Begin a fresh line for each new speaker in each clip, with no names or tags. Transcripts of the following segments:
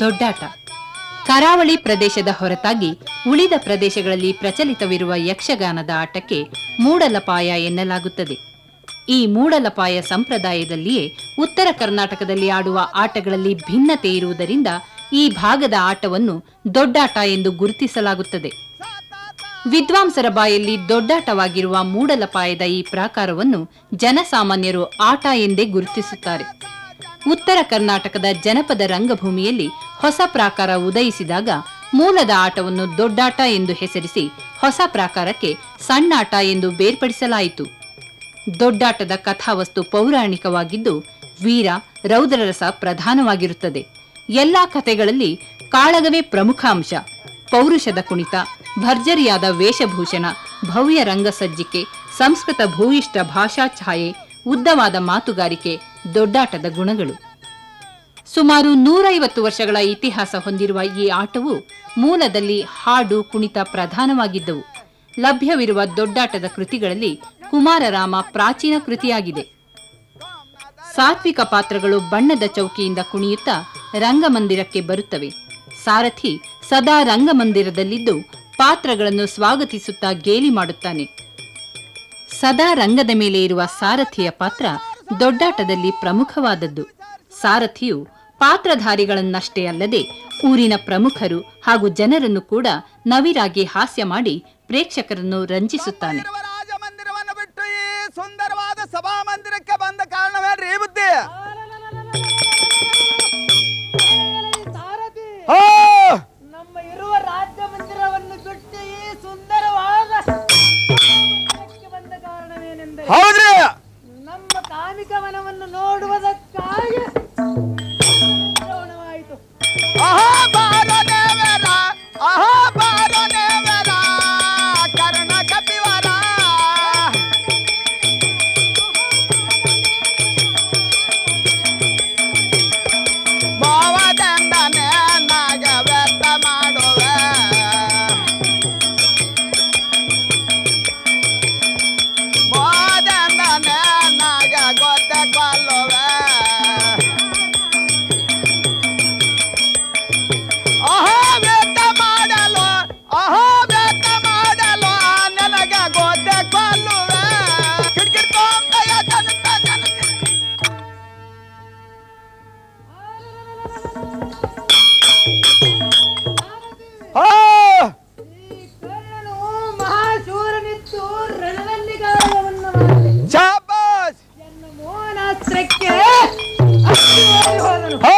ದೊಡ್ಡಾಟ ಕರಾವಳಿ ಪ್ರದೇಶದ ಹೊರತಾಗಿ ಉಳಿದ ಪ್ರದೇಶಗಳಲ್ಲಿ ಪ್ರಚಲಿತವಿರುವ ಯಕ್ಷಗಾನದ ಆಟಕ್ಕೆ ಮೂಡಲಪಾಯ ಎನ್ನಲಾಗುತ್ತದೆ. ಈ ಮೂಡಲಪಾಯ ಸಂಪ್ರದಾಯದಲ್ಲಿಯೇ ಉತ್ತರ ಕರ್ನಾಟಕದಲ್ಲಿ ಆಡುವ ಆಟಗಳಲ್ಲಿ ಭಿನ್ನತೆ ಇರುವುದರಿಂದ ಈ ಭಾಗದ ಆಟವನ್ನು ದೊಡ್ಡಾಟ ಎಂದು ಗುರುತಿಸಲಾಗುತ್ತದೆ. ವಿದ್ವಾಂಸರ ಬಾಯಲ್ಲಿ ದೊಡ್ಡಾಟವಾಗಿರುವ ಮೂಡಲಪಾಯದ ಈ ಪ್ರಾಕಾರವನ್ನು ಜನಸಾಮಾನ್ಯರು ಆಟ ಎಂದೇ ಗುರುತಿಸುತ್ತಾರೆ. ಉತ್ತರ ಕರ್ನಾಟಕದ ಜನಪದ ರಂಗಭೂಮಿಯಲ್ಲಿ ಹೊಸ ಪ್ರಾಕಾರ ಉದಯಿಸಿದಾಗ ಮೂಲದ ಆಟವನ್ನು ದೊಡ್ಡಾಟ ಎಂದು ಹೆಸರಿಸಿ ಹೊಸ ಪ್ರಾಕಾರಕ್ಕೆ ಸಣ್ಣಾಟ ಎಂದು ಬೇರ್ಪಡಿಸಲಾಯಿತು. ದೊಡ್ಡಾಟದ ಕಥಾವಸ್ತು ಪೌರಾಣಿಕವಾಗಿದ್ದು ವೀರ, ರೌದ್ರರಸ ಪ್ರಧಾನವಾಗಿರುತ್ತದೆ. ಎಲ್ಲಾ ಕಥೆಗಳಲ್ಲಿ ಕಾಳಗವೇ ಪ್ರಮುಖ ಅಂಶ ಪೌರುಷದ ಕುಣಿತ, ಭರ್ಜರಿಯಾದ ವೇಷಭೂಷಣ, ಭವ್ಯ ರಂಗಸಜ್ಜಿಕೆ, ಸಂಸ್ಕೃತ ಭೂಯಿಷ್ಠ ಭಾಷಾ ಛಾಯೆ, ಉದ್ದವಾದ ಮಾತುಗಾರಿಕೆ ದೊಡ್ಡಾಟದ ಗುಣಗಳು. ಸುಮಾರು ನೂರೈವತ್ತು ವರ್ಷಗಳ ಇತಿಹಾಸ ಹೊಂದಿರುವ ಈ ಆಟವು ಮೂಲದಲ್ಲಿ ಹಾಡು ಕುಣಿತ ಪ್ರಧಾನವಾಗಿದ್ದವು. ಲಭ್ಯವಿರುವ ದೊಡ್ಡಾಟದ ಕೃತಿಗಳಲ್ಲಿ ಕುಮಾರರಾಮ ಪ್ರಾಚೀನ ಕೃತಿಯಾಗಿದೆ. ಸಾತ್ವಿಕ ಪಾತ್ರಗಳು ಬಣ್ಣದ ಚೌಕಿಯಿಂದ ಕುಣಿಯುತ್ತಾ ರಂಗಮಂದಿರಕ್ಕೆ ಬರುತ್ತವೆ. ಸಾರಥಿ ಸದಾ ರಂಗಮಂದಿರದಲ್ಲಿದ್ದು ಪಾತ್ರಗಳನ್ನು ಸ್ವಾಗತಿಸುತ್ತಾ ಗೇಲಿ ಮಾಡುತ್ತಾನೆ. ಸದಾ ರಂಗದ ಮೇಲೆ ಇರುವ ಸಾರಥಿಯ ಪಾತ್ರ ದೊಡ್ಡಾಟದಲ್ಲಿ ಪ್ರಮುಖವಾದದ್ದು. ಸಾರಥಿಯು ಪಾತ್ರಧಾರಿಗಳನ್ನಷ್ಟೇ ಅಲ್ಲದೆ ಊರಿನ ಪ್ರಮುಖರು ಹಾಗೂ ಜನರನ್ನು ಕೂಡ ನವಿರಾಗಿ ಹಾಸ್ಯ ಮಾಡಿ ಪ್ರೇಕ್ಷಕರನ್ನು ರಂಜಿಸುತ್ತಾನೆ.
아!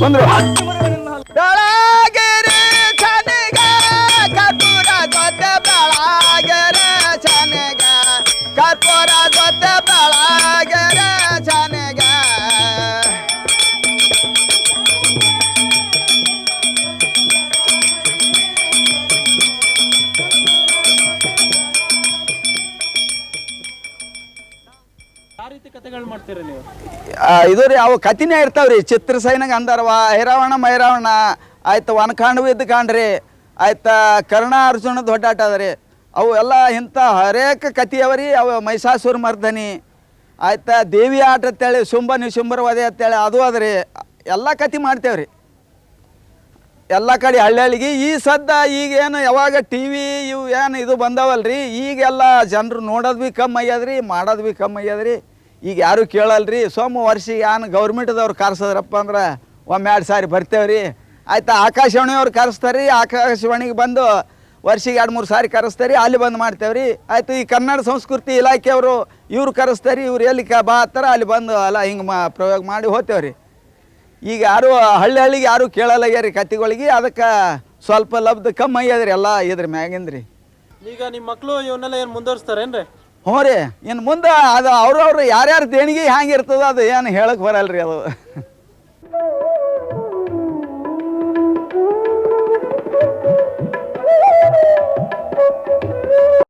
ಕೊಂದ್ರು ಕರ್ಪೂರ ಜೊತೆ ಬೆಳಗೆರೆ ಇದು ರೀ, ಅವು ಕತಿನೇ ಇರ್ತಾವ್ರಿ. ಚಿತ್ರಸೈನಾಗ ಅಂದಾರವ ಐರಾವಣ ಮೈರಾವಣ. ಆಯ್ತು ವನಕಾಂಡವು ಇದ್ದು ಕಾಣ್ರಿ ಆಯ್ತಾ ಕರ್ಣ ಅರ್ಜುನ ದೊಡ್ಡ ಆಟ ಅದ ರೀ. ಅವು ಎಲ್ಲ ಇಂಥ ಹರೇಕ ಕಥೆಯವರಿ ಅವ ಮೈಸಾಸುರ ಮರ್ದನಿ. ಆಯ್ತಾ ದೇವಿ ಆಟ ಅಂತೇಳಿ, ಶುಂಭ ನಿಶುಂಭರ ವಧೆ ಅಂತೇಳಿ, ಅದು ಅದ ರೀ. ಎಲ್ಲ ಕತಿ ಮಾಡ್ತೇವ್ರಿ ಎಲ್ಲ ಕಡೆ ಹಳ್ಳಿ ಹಳ್ಳಿಗೆ ಈ ಸದ್ದ ಈಗೇನು ಯಾವಾಗ ಟಿ ವಿ ಇವು ಏನು ಇದು ಬಂದವಲ್ರಿ. ಈಗೆಲ್ಲ ಜನರು ನೋಡೋದು ಭೀ ಕಮ್ಮಿ ಆಗ್ಯದ್ರಿ ಮಾಡೋದು ಭೀ ಕಮ್ಮಿ ಆಗ್ಯದ್ರಿ ಈಗ ಯಾರು ಕೇಳಲ್ರಿ, ಸೋಮ ವರ್ಷಿಗೆ ಏನು ಗೌರ್ಮೆಂಟ್ದವ್ರು ಕರ್ಸದ್ರಪ್ಪ ಅಂದ್ರೆ ಒಮ್ಮೆ ಎರಡು ಸಾರಿ ಬರ್ತೇವ್ರಿ. ಆಯ್ತಾ, ಆಕಾಶವಾಣಿಯವ್ರು ಕರೆಸ್ತಾರೆ ಆಕಾಶವಾಣಿಗೆ ಬಂದು ವರ್ಷಿಗೆ ಎರಡು ಮೂರು ಸಾರಿ ಕರೆಸ್ತಾರೆ ಅಲ್ಲಿ ಬಂದು ಮಾಡ್ತೇವ್ರಿ. ಆಯಿತು, ಈ ಕನ್ನಡ ಸಂಸ್ಕೃತಿ ಇಲಾಖೆಯವರು, ಇವ್ರು ಕರೆಸ್ತಾರೆ ಇವ್ರು ಎಲ್ಲಿ ಕ ಬಾ ಹತ್ತಾರ ಅಲ್ಲಿ ಬಂದು ಅಲ್ಲ ಹಿಂಗೆ ಮಾ ಪ್ರಯೋಗ ಮಾಡಿ ಹೋಗ್ತೇವ್ರಿ. ಈಗ ಯಾರು ಹಳ್ಳಿ ಹಳ್ಳಿಗೆ ಯಾರು ಕೇಳಲ್ಲಾಗ್ಯಾರಿ ಕತ್ತಿಗಳಿಗೆ, ಅದಕ್ಕೆ ಸ್ವಲ್ಪ ಲಬ್ಧ ಕಮ್ಮಿ ಆಗ್ಯದ್ರಿ ಎಲ್ಲ ಇದ್ರ ಮ್ಯಾಗಿಂದ್ರಿ.
ಈಗ ನಿಮ್ಮ ಮಕ್ಕಳು ಇವನ್ನೆಲ್ಲ ಏನು ಮುಂದುವರಿಸ್ತಾರೇನ್ರಿ?
ಹ್ಞೂ ರೀ ಇನ್ನು ಮುಂದೆ ಅದು ಅವ್ರವ್ರು ಯಾರ್ಯಾರು ದೇಣಿಗೆ ಹ್ಯಾಂಗೆ ಇರ್ತದ ಅದು ಏನು ಹೇಳಕ್ಕೆ ಬರಲ್ರಿ ಅದು.